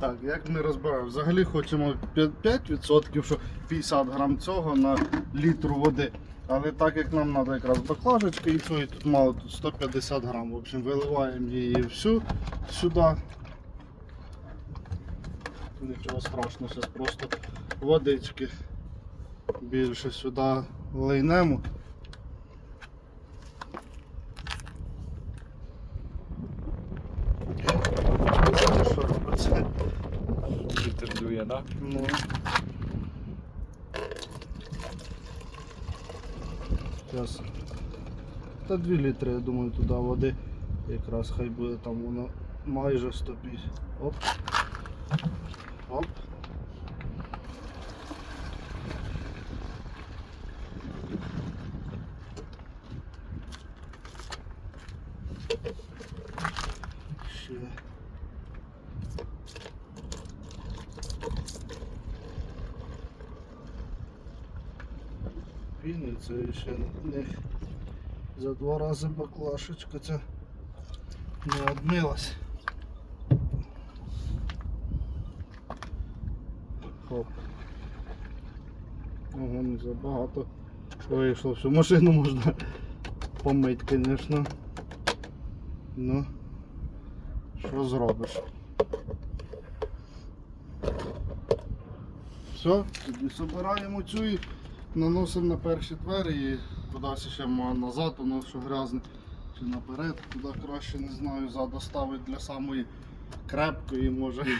Так, як ми розбираємо? Взагалі хочемо 5%, що 50 грам цього на літр води. Але так як нам треба якраз баклажечки і цього, і тут мало тут 150 грам. В общем, виливаємо її всю сюди. Нічого страшного, зараз просто водички більше сюди лейнемо. Так? Ну. Зараз. Та 2 літри, я думаю, туди води. Якраз хай буде там воно майже 150. Оп. Оп. Ще. Піни, це ще не за два рази баклашечка ця не обмилась. Хоп. Ого, не забагато вийшло. Всю машину можна помити, звісно. Ну, що зробиш? Все, тоді збираємо цю і наносимо на перші двері і подався ще назад, воно що грязне. Чи наперед, туди краще не знаю, зада ставить для самої крепкої може.